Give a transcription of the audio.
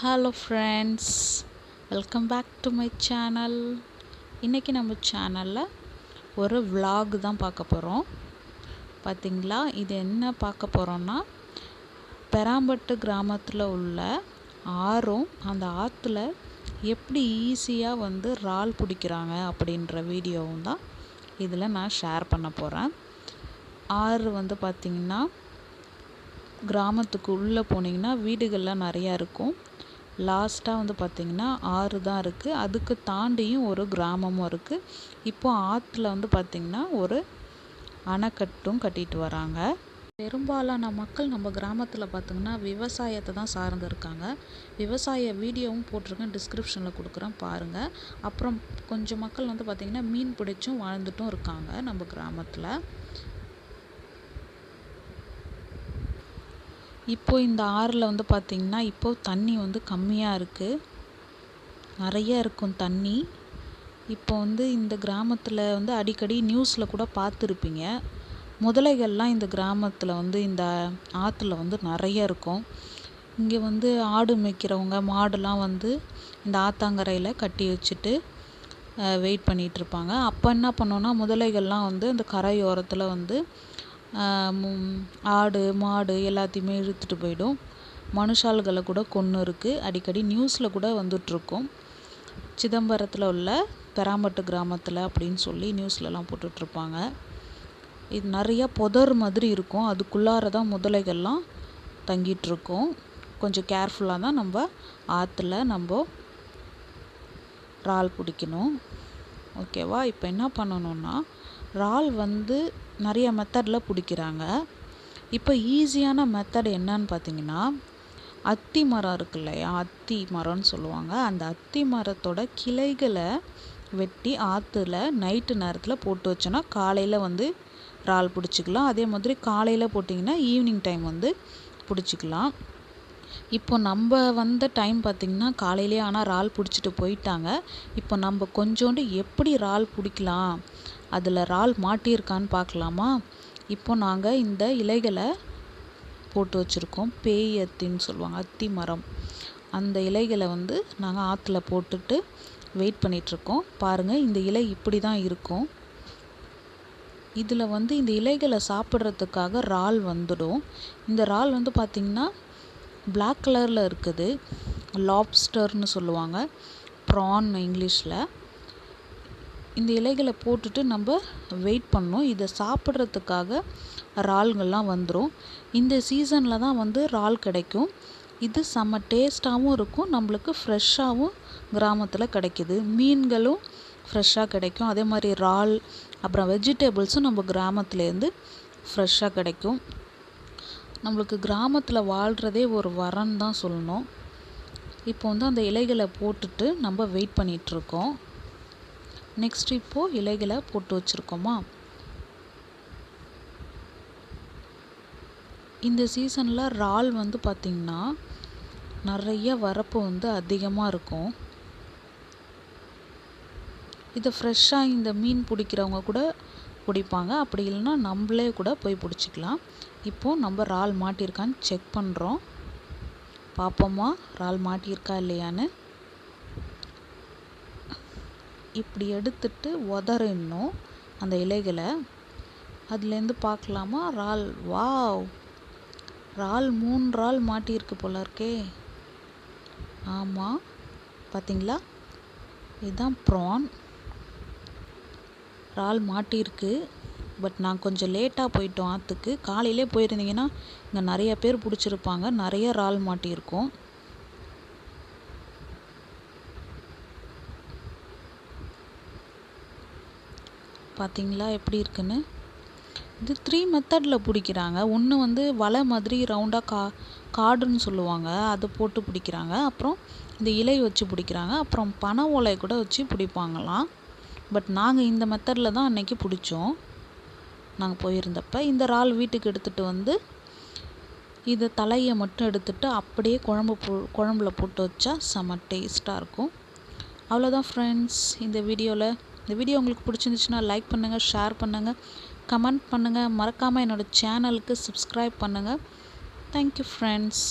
Hello friends welcome back to my channel இன்றைக்கி நம்ம சேனலில் ஒரு விலாக் தான் பார்க்க போகிறோம் பார்த்தீங்களா இது என்ன பார்க்க போகிறோன்னா பெராம்பட்டு கிராமத்தில் உள்ள ஆறும் அந்த ஆற்றுல எப்படி ஈஸியாக வந்து இறால் பிடிக்கிறாங்க அப்படின்ற வீடியோவும் தான் இதில் நான் ஷேர் பண்ண போகிறேன் ஆறு வந்து பார்த்திங்கன்னா கிராமத்துக்கு உள்ளே போனீங்கன்னா வீடுகள்லாம் நிறையா இருக்கும். லாஸ்ட்டாக வந்து பார்த்திங்கன்னா ஆறு தான் இருக்குது அதுக்கு தாண்டியும் ஒரு கிராமமும் இருக்குது இப்போ ஆற்றுல வந்து பார்த்திங்கன்னா ஒரு அணைக்கட்டும் கட்டிட்டு வராங்க. பெரும்பாலான மக்கள் நம்ம கிராமத்தில் பார்த்திங்கன்னா விவசாயத்தை தான் சார்ந்து இருக்காங்க விவசாய வீடியோவும் போட்டிருக்கேன் டிஸ்கிரிப்ஷனில் கொடுக்குறேன் பாருங்கள் அப்புறம் கொஞ்சம் மக்கள் வந்து பார்த்திங்கன்னா மீன் பிடிச்சும் வாழ்ந்துட்டும் இருக்காங்க நம்ம கிராமத்தில். இப்போது இந்த ஆறில் வந்து பார்த்திங்கன்னா இப்போது தண்ணி வந்து கம்மியாக இருக்குது நிறைய இருக்கும் தண்ணி. இப்போ வந்து இந்த கிராமத்தில் வந்து அடிக்கடி நியூஸில் கூட பார்த்துருப்பீங்க முதலைகள்லாம் இந்த கிராமத்தில் வந்து இந்த ஆற்றுல வந்து நிறைய இருக்கும். இங்கே வந்து ஆடு மேய்க்கிறவங்க மாடுலாம் வந்து இந்த ஆத்தாங்கரையில் கட்டி வச்சுட்டு வெயிட் பண்ணிகிட்ருப்பாங்க அப்போ என்ன பண்ணோன்னா முதலைகள்லாம் வந்து அந்த கரையோரத்தில் வந்து ஆடு மாடு எல்லாத்தையுமே இழுத்துட்டு போயிடும். மனுஷால்களை கூட கொன்று இருக்குது அடிக்கடி நியூஸில் கூட வந்துட்ருக்கும் சிதம்பரத்தில் உள்ள பெராம்பட்டு கிராமத்தில் அப்படின்னு சொல்லி நியூஸ்லலாம் போட்டுட்ருப்பாங்க. இது நிறையா புதர் மாதிரி இருக்கும். அதுக்குள்ளார தான் முதலைகள்லாம் தங்கிட்டுருக்கும். கொஞ்சம் கேர்ஃபுல்லாக தான் நம்ம ஆற்றுல நம்ம இறால் பிடிக்கணும். ஓகேவா இப்போ என்ன பண்ணணுன்னா இறால் வந்து நிறைய மெத்தடில் பிடிக்கிறாங்க. இப்போ ஈஸியான மெத்தட் என்னன்னு பார்த்தீங்கன்னா அத்தி மரம் இருக்கு இல்லையா? அத்தி மரம்னு சொல்லுவாங்க. அந்த அத்தி மரத்தோட கிளைகளை வெட்டி ஆற்றுல நைட்டு நேரத்தில் போட்டு வச்சோன்னா காலையில் வந்து இறால் பிடிச்சிக்கலாம். அதே மாதிரி காலையில் போட்டிங்கன்னா ஈவினிங் டைம் வந்து பிடிச்சிக்கலாம். இப்போ நம்ம வந்த டைம் பார்த்திங்கன்னா காலையிலே ஆனால் இறால் பிடிச்சிட்டு போயிட்டாங்க. இப்போ நம்ம கொஞ்சோண்டு எப்படி இறால் பிடிக்கலாம்? அதில் இறால் மாட்டியிருக்கான்னு பார்க்கலாமா? இப்போ நாங்கள் இந்த இலைகளை போட்டு வச்சுருக்கோம். பேய் அத்தின்னு சொல்லுவாங்க அத்தி மரம். அந்த இலைகளை வந்து நாங்கள் ஆற்றுல போட்டுட்டு வெயிட் பண்ணிகிட்ருக்கோம் பாருங்கள் இந்த இலை இப்படி தான் இருக்கும். இதில் வந்து இந்த இலைகளை சாப்பிட்றதுக்காக இறால் வந்துடும். இந்த இறால் வந்து பார்த்திங்கன்னா பிளாக் கலரில் இருக்குது. லாப்ஸ்டர்னு சொல்லுவாங்க. ப்ரான் இங்கிலீஷில். இந்த இலைகளை போட்டுட்டு நம்ம வெயிட் பண்ணோம் இதை சாப்பிட்றதுக்காக இறால்கள்லாம் வந்துடும் இந்த சீசனில் தான் வந்து இறால் கிடைக்கும். இது செம்ம டேஸ்ட்டாகவும் இருக்கும். நம்மளுக்கு ஃப்ரெஷ்ஷாகவும் கிராமத்தில் கிடைக்கிது. மீன்களும் ஃப்ரெஷ்ஷாக கிடைக்கும். அதே மாதிரி இறால் அப்புறம் வெஜிடபிள்ஸும் நம்ம கிராமத்துலேருந்து ஃப்ரெஷ்ஷாக கிடைக்கும். நம்மளுக்கு கிராமத்தில் வாழ்கிறதே ஒரு வரன்னு தான் சொல்லணும். இப்போ வந்து அந்த இலைகளை போட்டுட்டு நம்ம வெயிட் பண்ணிகிட்ருக்கோம் நெக்ஸ்ட் இப்போது இலைகளை போட்டு வச்சுருக்கோமா? இந்த சீசனில் இறால் வந்து பார்த்திங்கன்னா நிறைய வரப்பு வந்து அதிகமாக இருக்கும். இதை ஃப்ரெஷ்ஷாக இந்த மீன் பிடிக்கிறவங்க கூட பிடிப்பாங்க. அப்படி இல்லைன்னா நம்மளே கூட போய் பிடிச்சிக்கலாம். இப்போது நம்ம இறால் மாட்டியிருக்கான்னு செக் பண்ணுறோம் பார்ப்போமா இறால் மாட்டியிருக்கா இல்லையான்னு? இப்படி எடுத்துட்டு உதறிடணும் அந்த இலைகளை. அதுலேருந்து பார்க்கலாமா? இறால். வாவ். இறால் மூணு இறால் மாட்டியிருக்கு போல இருக்கே ஆமாம் பார்த்தீங்களா? இதுதான் ப்ரான். இறால் மாட்டியிருக்கு. பட் நான் கொஞ்சம் லேட்டாக போயிட்டோம் ஆற்றுக்கு காலையிலே போயிருந்தீங்கன்னா இங்கே நிறைய பேர் பிடிச்சிருப்பாங்க. நிறைய இறால் மாட்டியிருக்கும். பார்த்தீங்களா? எப்படி இருக்குன்னு? இது த்ரீ மெத்தடில் பிடிக்கிறாங்க. ஒன்று வந்து வலை மாதிரி ரவுண்டாக கா காடுன்னு சொல்லுவாங்க. அதை போட்டு பிடிக்கிறாங்க. அப்புறம் இந்த இலை வச்சு பிடிக்கிறாங்க. அப்புறம் பனை ஓலை கூட வச்சு பிடிப்பாங்களாம். பட் நாங்கள் இந்த மெத்தடில் தான் அன்றைக்கி பிடிச்சோம். நாங்கள் போயிருந்தப்ப இந்த இறால் வீட்டுக்கு எடுத்துகிட்டு வந்து இதை தலையை மட்டும் எடுத்துகிட்டு அப்படியே குழம்பு போ குழம்புல போட்டு வச்சா செம்ம டேஸ்ட்டாக இருக்கும். அவ்வளோதான் ஃப்ரெண்ட்ஸ் இந்த வீடியோவில் இந்த வீடியோ உங்களுக்கு பிடிச்சிருந்துச்சுன்னா லைக் பண்ணுங்கள் ஷேர் பண்ணுங்கள் கமெண்ட் பண்ணுங்கள் மறக்காமல் என்னோடய சேனலுக்கு சப்ஸ்கிரைப் பண்ணுங்கள் தேங்க்யூ ஃப்ரெண்ட்ஸ்